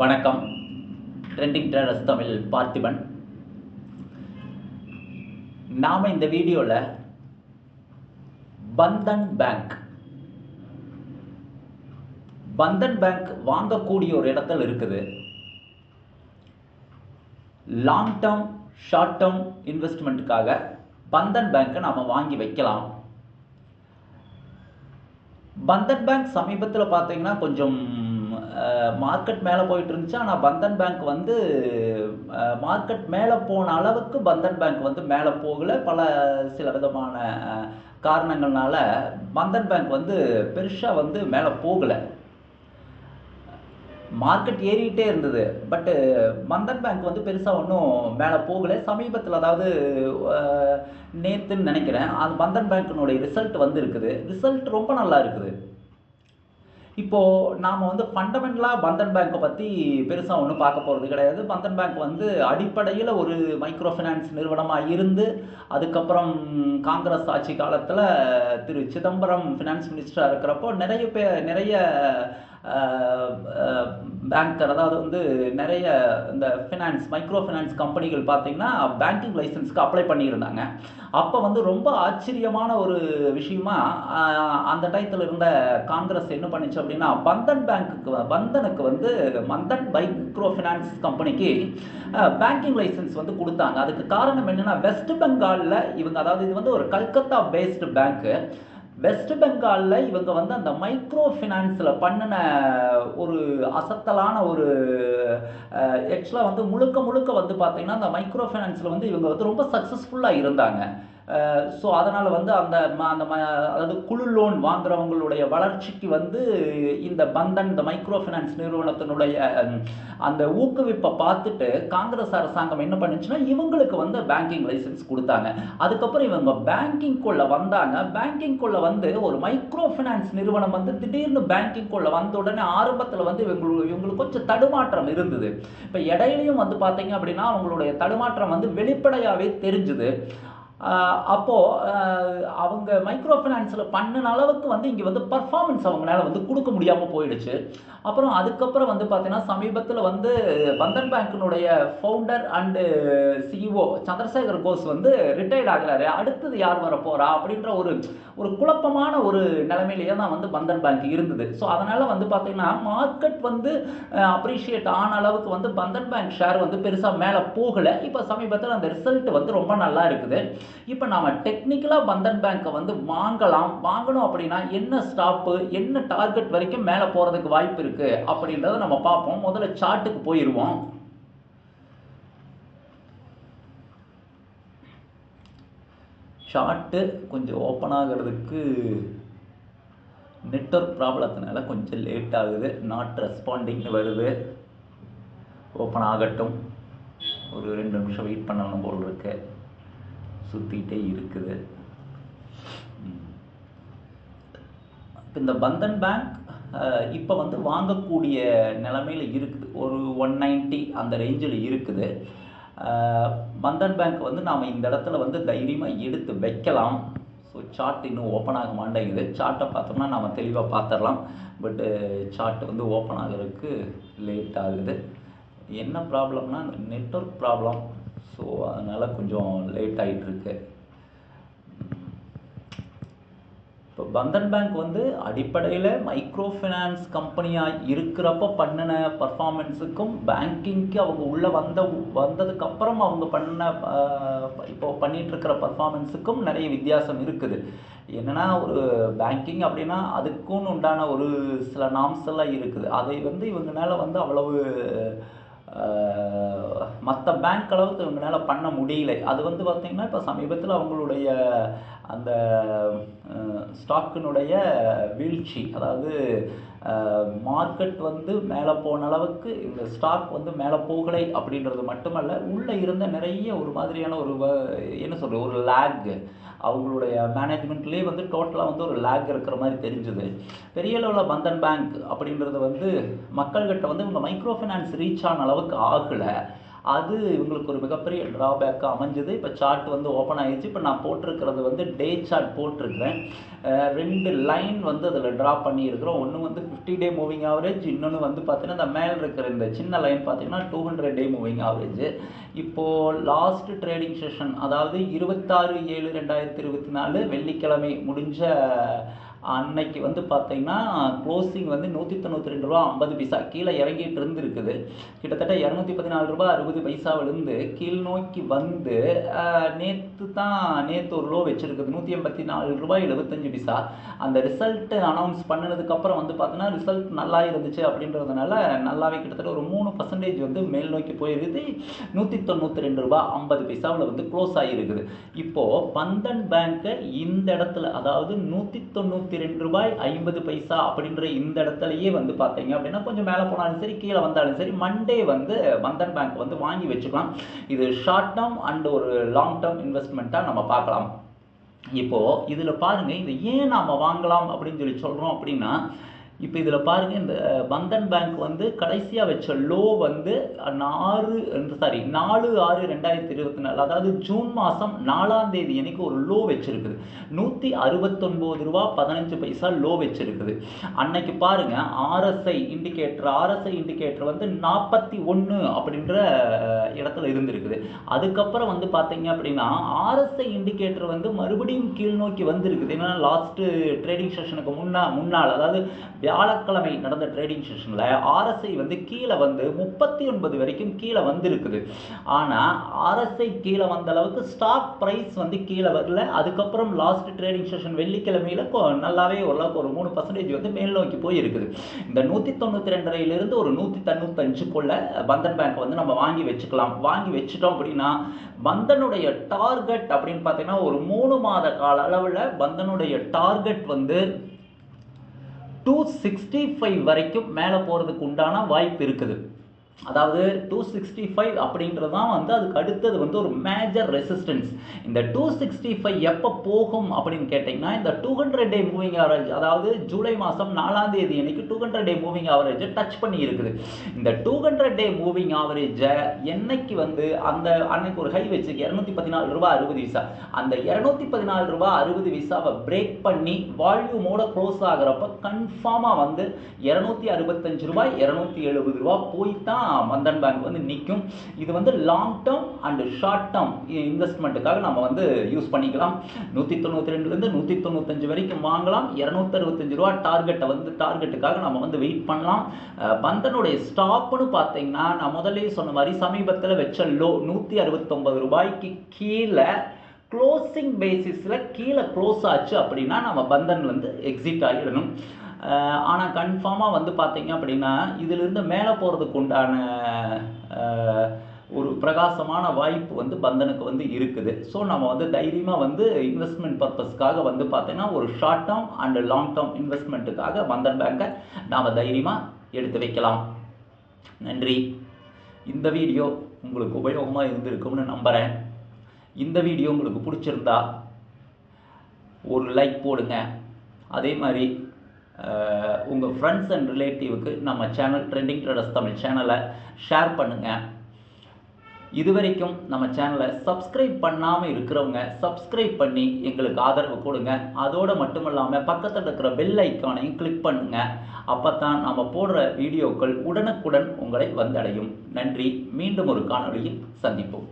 வணக்கம். Trending traders Tamil Parthiban. நாம் இந்த வீடியோவில் பந்தன் பேங்க். பந்தன் பேங்க் வாங்கக்கூடிய ஒரு இடத்துல இருக்குது. லாங் டேர்ம் ஷார்ட் டேர்ம் இன்வெஸ்ட்மெண்ட்டுக்காக பந்தன் பேங்க்கை நாம் வாங்கி வைக்கலாம். பந்தன் பேங்க் சமீபத்தில் பார்த்தீங்கன்னா கொஞ்சம் மார்க்கெட் மேலே போயிட்டு இருந்துச்சு. ஆனால் பந்தன் பேங்க் வந்து மார்க்கெட் மேலே போன அளவுக்கு பந்தன் பேங்க் வந்து மேலே போகலை. பல சில விதமான காரணங்கள்னால பந்தன் பேங்க் வந்து பெருசாக வந்து மேலே போகலை. மார்க்கெட் ஏறிக்கிட்டே இருந்தது. பட்டு பந்தன் பேங்க் வந்து பெருசாக ஒன்றும் மேலே போகலை. சமீபத்தில் அதாவது நேற்றுன்னு நினைக்கிறேன் அது பந்தன் பேங்க்கினுடைய ரிசல்ட் வந்து இருக்குது ரிசல்ட் ரொம்ப நல்லா இருக்குது. இப்போது நாம் வந்து ஃபண்டமெண்டலாக பந்தன் பேங்க்கை பற்றி பெருசாக ஒன்றும் பார்க்க போகிறது கிடையாது. பந்தன் பேங்க் வந்து அடிப்படையில் ஒரு மைக்ரோ ஃபினான்ஸ் நிறுவனமாக இருந்து அதுக்கப்புறம் காங்கிரஸ் ஆட்சி காலத்தில் திரு சிதம்பரம் ஃபினான்ஸ் மினிஸ்டராக இருக்கிறப்போ நிறைய பே நிறைய பேங்கர் அதாவது வந்து நிறைய இந்த ஃபினான்ஸ் மைக்ரோ ஃபினான்ஸ் கம்பெனிகள் பார்த்தீங்கன்னா பேங்கிங் லைசன்ஸ்க்கு அப்ளை பண்ணியிருந்தாங்க. அப்போ வந்து ரொம்ப ஆச்சரியமான ஒரு விஷயமா அந்த டயத்தில் இருந்த காங்கிரஸ் என்ன பண்ணுச்சு அப்படின்னா பந்தன் பேங்க்குக்கு பந்தனுக்கு வந்து மந்தன் மைக்ரோ ஃபினான்ஸ் கம்பெனிக்கு பேங்கிங் லைசன்ஸ் வந்து கொடுத்தாங்க. அதுக்கு காரணம் என்னென்னா வெஸ்ட் பெங்காலில் இவங்க அதாவது இது வந்து ஒரு கல்கத்தா பேஸ்டு பேங்க்கு வெஸ்ட் பெங்காலில் இவங்க வந்து அந்த மைக்ரோ ஃபினான்ஸில் பண்ணின ஒரு அசத்தலான ஒரு ஆக்சுவலாக வந்து முழுக்க முழுக்க வந்து பார்த்திங்கன்னா அந்த மைக்ரோ ஃபைனான்ஸில் வந்து இவங்க வந்து ரொம்ப சக்ஸஸ்ஃபுல்லாக இருந்தாங்க. ஸோ அதனால் வந்து அந்த ம- அந்த ம- அதாவது குழு லோன் வாங்குறவங்களுடைய வளர்ச்சிக்கு வந்து இந்த பந்தன் இந்த மைக்ரோ ஃபினான்ஸ் நிறுவனத்தினுடைய அந்த ஊக்குவிப்பை பார்த்துட்டு காங்கிரஸ் அரசாங்கம் என்ன பண்ணுச்சுன்னா இவங்களுக்கு வந்து பேங்கிங் லைசன்ஸ் கொடுத்தாங்க. அதுக்கப்புறம் இவங்க பேங்கிங்குள்ளே வந்தாங்க. பேங்கிங்குள்ளே வந்து ஒரு மைக்ரோ ஃபினான்ஸ் நிறுவனம் வந்து திடீர்னு பேங்கிங்குள்ளே வந்த உடனே ஆரம்பத்தில் வந்து இவங்களுக்கு இவங்களுக்கு கொஞ்சம் தடுமாற்றம் இருந்தது. இப்போ இடையிலையும் வந்து பார்த்தீங்க அப்படின்னா அவங்களுடைய தடுமாற்றம் வந்து வெளிப்படையாகவே தெரிஞ்சுது. அப்போது அவங்க மைக்ரோ ஃபினான்ஸில் பண்ணின அளவுக்கு வந்து இங்கே வந்து பர்ஃபார்மன்ஸ் அவங்களால வந்து கொடுக்க முடியாமல் போயிடுச்சு. அப்புறம் அதுக்கப்புறம் வந்து பார்த்தீங்கன்னா சமீபத்தில் வந்து Bandhan பேங்க்கினுடைய founder and CEO Chandrasekhar Ghosh வந்து ரிட்டையர்ட் ஆகிறாரு. அடுத்தது யார் வர போகிறா அப்படின்ற ஒரு ஒரு குழப்பமான ஒரு நிலைமையிலேயே தான் வந்து பந்தன் பேங்க் இருந்தது. ஸோ அதனால் வந்து பார்த்திங்கன்னா மார்க்கெட் வந்து அப்ரிஷியேட் ஆன அளவுக்கு வந்து பந்தன் பேங்க் ஷேர் வந்து பெருசாக மேலே போகலை. இப்போ சமீபத்தில் அந்த ரிசல்ட் வந்து ரொம்ப நல்லா இருக்குது. இப்போ நாம் டெக்னிக்கலாக பந்தன் பேங்க்கை வந்து வாங்கலாம். வாங்கணும் அப்படின்னா என்ன ஸ்டாப்பு என்ன டார்கெட் வரைக்கும் மேலே போகிறதுக்கு வாய்ப்பு இருக்குது அப்படின்றத நம்ம பார்ப்போம். முதல்ல சார்ட்டுக்கு போயிடுவோம் ஷார்ட்டு கொஞ்சம் ஓப்பன் ஆகிறதுக்கு நெட்ஒர்க் ப்ராப்ளத்தினால கொஞ்சம் லேட் ஆகுது. நாட் ரெஸ்பாண்டிங்னு வருது. ஓப்பன் ஆகட்டும். ஒரு ரெண்டு நிமிஷம் வெயிட் பண்ணணும் போல் இருக்குது சுற்றிக்கிட்டே இருக்குது. இப்போ இந்த பந்தன் பேங்க் இப்போ வந்து வாங்கக்கூடிய நிலமையில் இருக்குது. ஒரு ஒன் நைன்ட்டி அந்த ரேஞ்சில் இருக்குது. பந்தன் பேங்க் வந்து நாம் இந்த இடத்துல வந்து தைரியமாக எடுத்து வைக்கலாம். ஸோ சார்ட் இன்னும் ஓப்பன் ஆக மாட்டேங்குது. சார்ட்டை பார்த்தோம்னா நாம் தெளிவாக பார்த்துடலாம். பட்டு சார்ட் வந்து ஓப்பன் ஆகிறதுக்கு லேட் ஆகுது. என்ன ப்ராப்ளம்னா நெட்ஒர்க் ப்ராப்ளம் ஸோ அதனால் கொஞ்சம் லேட் ஆகிட்டுருக்கு இப்போ பந்தன் பேங்க் வந்து அடிப்படையில் மைக்ரோ ஃபினான்ஸ் கம்பெனியாக இருக்கிறப்ப பண்ணின பர்ஃபார்மன்ஸுக்கும் பேங்கிங்க்கு அவங்க உள்ளே வந்த வந்ததுக்கப்புறம் அவங்க பண்ண இப்போ பண்ணிகிட்ருக்கிற பர்ஃபார்மன்ஸுக்கும் நிறைய வித்தியாசம் இருக்குது. என்னென்னா ஒரு பேங்கிங் அப்படின்னா அதுக்கும் உண்டான ஒரு சில நாம்ஸ் எல்லாம் இருக்குது. அதை வந்து இவங்கனால வந்து அவ்வளவு மற்ற பேங்க் அளவுக்கு இவங்களால் பண்ண முடியல. அது வந்து பார்த்திங்கன்னா இப்போ சமீபத்தில் அவங்களுடைய அந்த ஸ்டாக்கினுடைய வீழ்ச்சி அதாவது மார்க்கெட் வந்து மேலே போன அளவுக்கு இந்த ஸ்டாக் வந்து மேலே போகலை அப்படின்றது மட்டுமல்ல உள்ளே இருந்த நிறைய ஒரு மாதிரியான ஒரு வ- என்ன சொல்கிறது ஒரு லேக் அவங்களுடைய மேனேஜ்மெண்ட்லேயே வந்து டோட்டலாக வந்து ஒரு லேக் இருக்கிற மாதிரி தெரிஞ்சுது. பெரிய லெவலில் பந்தன் பேங்க் அப்படின்றது வந்து மக்கள்கிட்ட வந்து இவங்க மைக்ரோ ஃபைனான்ஸ் ரீச் ஆன அளவுக்கு ஆகலை. அது இவங்களுக்கு ஒரு மிகப்பெரிய ட்ராபேக்காக அமைஞ்சது. இப்போ சார்ட் வந்து ஓப்பன் ஆகிடுச்சு இப்போ நான் போட்டிருக்கிறது வந்து டே சார்ட் போட்டிருக்கிறேன். ரெண்டு லைன் வந்து அதில் ட்ரா பண்ணியிருக்கிறோம். ஒன்று வந்து ஃபிஃப்டி டே மூவிங் ஆவரேஜ் இன்னொன்று வந்து பார்த்தீங்கன்னா இந்த மேல் இருக்கிற இந்த சின்ன லைன் பார்த்தீங்கன்னா two hundred day moving average இப்போது லாஸ்ட் ட்ரேடிங் செஷன் அதாவது இருபத்தாறு ஏழு ரெண்டாயிரத்தி இருபத்தி நாலு வெள்ளிக்கிழமை முடிஞ்ச அன்னைக்கு வந்து பார்த்தீங்கன்னா க்ளோசிங் வந்து நூற்றி தொண்ணூற்றி ரெண்டு ரூபா ஐம்பது பைசா கீழே இறங்கிட்டு இருந்துருக்குது. கிட்டத்தட்ட இரநூத்தி பதினாலு ரூபா அறுபது பைசா விழுந்து கீழ் நோக்கி வந்து நேற்று தான் நேற்று ஒரு லோ வச்சிருக்குது. நூற்றி எண்பத்தி நாலு ரூபாய் எழுபத்தஞ்சு பைசா. அந்த ரிசல்ட்டு அனௌன்ஸ் பண்ணதுக்கப்புறம் வந்து பார்த்தீங்கன்னா ரிசல்ட் நல்லா இருந்துச்சு அப்படின்றதுனால நல்லாவே கிட்டத்தட்ட ஒரு மூணு பர்சன்டேஜ் வந்து மேல் நோக்கி போயிருக்குது நூற்றி தொண்ணூற்றி ரெண்டு ரூபா ஐம்பது பைசாவில் வந்து க்ளோஸ் ஆகிருக்குது இப்போது பந்தன் பேங்க்கை இந்த இடத்துல அதாவது நூற்றி தொண்ணூற்றி ரெண்டு ரூபாய் ஐம்பது பைசா அப்படின்ற இந்த இடத்துலயே வந்து பார்த்தீங்க அப்படின்னா கொஞ்சம் மேலே போனாலும் சரி கீழே வந்தாலும் சரி மண்டே வந்து பந்தன் பேங்க் வந்து வாங்கி வச்சுக்கலாம். இது ஷார்ட் டேர்ம் அண்ட் ஒரு லாங் டேர்ம் இன்வெஸ்ட்மெண்ட்டாக நம்ம பார்க்கலாம். இப்போது இதில் பாருங்கள் இதை ஏன் நாம் வாங்கலாம் அப்படின்னு சொல்லி சொல்கிறோம் அப்படின்னா இப்போ இதில் பாருங்கள் இந்த பந்தன் பேங்க் வந்து கடைசியாக வச்ச லோ வந்து ஆறு சாரி நாலு ஆறு ரெண்டாயிரத்தி இருபத்தி நாலு அதாவது ஜூன் மாதம் நாலாம் தேதி அன்னைக்கு ஒரு லோ வச்சிருக்குது. நூற்றி அறுபத்தொன்பது ரூபா பதினஞ்சு பைசா லோ வச்சிருக்குது. அன்னைக்கு பாருங்கள் ஆர்எஸ்ஐ இண்டிகேட்டர் ஆர்எஸ்ஐ இண்டிகேட்டர் வந்து நாற்பத்தி ஒன்று அப்படின்ற இடத்துல இருந்திருக்குது. அதுக்கப்புறம் வந்து பார்த்தீங்க அப்படின்னா ஆர்எஸ்ஐ இண்டிகேட்டர் வந்து மறுபடியும் கீழ் நோக்கி வந்திருக்குது ஏன்னா லாஸ்ட்டு ட்ரேடிங் செஷனுக்கு முன்னா முன்னால் அதாவது வியாழக்கிழமை நடந்த ட்ரேடிங் செஷனில் ஆர்எஸ்ஐ வந்து கீழே வந்து முப்பத்தி ஒன்பது வரைக்கும் கீழே வந்திருக்குது. ஆனால் ஆர்எஸ்ஐ கீழே வந்த அளவுக்கு ஸ்டாக் ப்ரைஸ் வந்து கீழே வரல. அதுக்கப்புறம் லாஸ்ட் ட்ரேடிங் செஷன் வெள்ளிக்கிழமையில் நல்லாவே ஓரளவுக்கு ஒரு மூணு பர்சன்டேஜ் வந்து மேல் நோக்கி போயிருக்குது. இந்த நூற்றி தொண்ணூற்றி ரெண்டரையிலிருந்து ஒரு நூற்றி தொண்ணூத்தஞ்சுக்குள்ள பந்தன் பேங்க் வந்து நம்ம வாங்கி வச்சுக்கலாம். வாங்கி வச்சுட்டோம் அப்படின்னா பந்தனுடைய டார்கெட் அப்படின்னு பார்த்தீங்கன்னா ஒரு மூணு மாத கால அளவில் பந்தனுடைய டார்கெட் வந்து டூ சிக்ஸ்டி ஃபைவ் வரைக்கும் மேலே போகிறதுக்கு உண்டான வாய்ப்பு இருக்குது. அதாவது டூ சிக்ஸ்டி ஃபைவ் அப்படின்றது தான் வந்து அதுக்கு அடுத்தது வந்து ஒரு மேஜர் ரெசிஸ்டன்ஸ் இந்த டூ சிக்ஸ்டி ஃபைவ் எப்போ போகும் அப்படின்னு கேட்டிங்கன்னா இந்த two hundred day moving average அதாவது ஜூலை மாதம் நாலாம் தேதி அன்னைக்கு டூ ஹண்ட்ரட் டே மூவிங் ஆவரேஜை டச் பண்ணி இருக்குது. இந்த டூ ஹண்ட்ரட் டே மூவிங் ஆவரேஜை என்னைக்கு வந்து அந்த அன்னைக்கு ஒரு ஹை வச்சு இரநூத்தி பதினாலு ரூபா அறுபது விசா அந்த இரநூத்தி பதினாலு ரூபா அறுபது விசாவை பிரேக் பண்ணி வால்யூமோட க்ளோஸ் ஆகிறப்ப கன்ஃபார்மாக வந்து இரநூத்தி அறுபத்தஞ்சு ரூபாய் இரநூத்தி எழுபது ரூபா போய் தான் பந்தன் பேங்க் வந்து நிற்கும் இது வந்து long term and short term இன்வெஸ்ட்மெண்ட்டுக்காக நம்ம வந்து யூஸ் பண்ணிக்கலாம். நூற்றி தொண்ணூற்றி ரெண்டுலேருந்து நூற்றி தொண்ணூத்தஞ்சு வரைக்கும் வாங்கலாம். இரநூத்தி அறுபத்தஞ்சு ரூபா டார்கெட்டை வந்து டார்கெட்டுக்காக நம்ம வந்து வெயிட் பண்ணலாம். பந்தனுடைய ஸ்டாப்னு பார்த்தீங்கன்னா நான் முதலே சொன்ன மாதிரி சமீபத்தில் வச்ச லோ நூற்றி அறுபத்தொம்பது ரூபாய்க்கு கீழே க்ளோசிங் பேசிஸில் கீழே க்ளோஸ் ஆச்சு அப்படின்னா நம்ம பந்தன் வந்து எக்ஸிட் ஆகிடணும் ஆனால் கன்ஃபார்மாக வந்து பார்த்தீங்க அப்படின்னா இதிலிருந்து மேலே போகிறதுக்கு உண்டான ஒரு பிரகாசமான வாய்ப்பு வந்து பந்தனுக்கு வந்து இருக்குது. ஸோ நம்ம வந்து தைரியமாக வந்து இன்வெஸ்ட்மெண்ட் பர்பஸ்க்காக வந்து பார்த்தீங்கன்னா ஒரு short term and long term இன்வெஸ்ட்மெண்ட்டுக்காக Bandhan பேங்கை நாம் தைரியமாக எடுத்து வைக்கலாம். நன்றி. இந்த வீடியோ உங்களுக்கு உபயோகமாக இருந்திருக்கும்னு நம்புகிறேன் இந்த வீடியோ உங்களுக்கு பிடிச்சிருந்தா ஒரு லைக் போடுங்க. அதே மாதிரி உங்கள் ஃப்ரெண்ட்ஸ் அண்ட் ரிலேட்டிவ்க்கு நம்ம சேனல் ட்ரெண்டிங் ட்ரேடர்ஸ் தமிழ் சேனலை ஷேர் பண்ணுங்கள் இதுவரைக்கும் நம்ம சேனலை சப்ஸ்கிரைப் பண்ணாமல் இருக்கிறவங்க சப்ஸ்கிரைப் பண்ணி எங்களுக்கு ஆதரவு கொடுங்க. அதோடு மட்டும் இல்லாமல் பக்கத்தில் இருக்கிற பெல் ஐக்கானையும் கிளிக் பண்ணுங்கள் அப்போ தான் நம்ம போடுற வீடியோக்கள் உடனுக்குடன் உங்களை வந்தடையும். நன்றி. மீண்டும் ஒரு காணொலியில் சந்திப்போம்.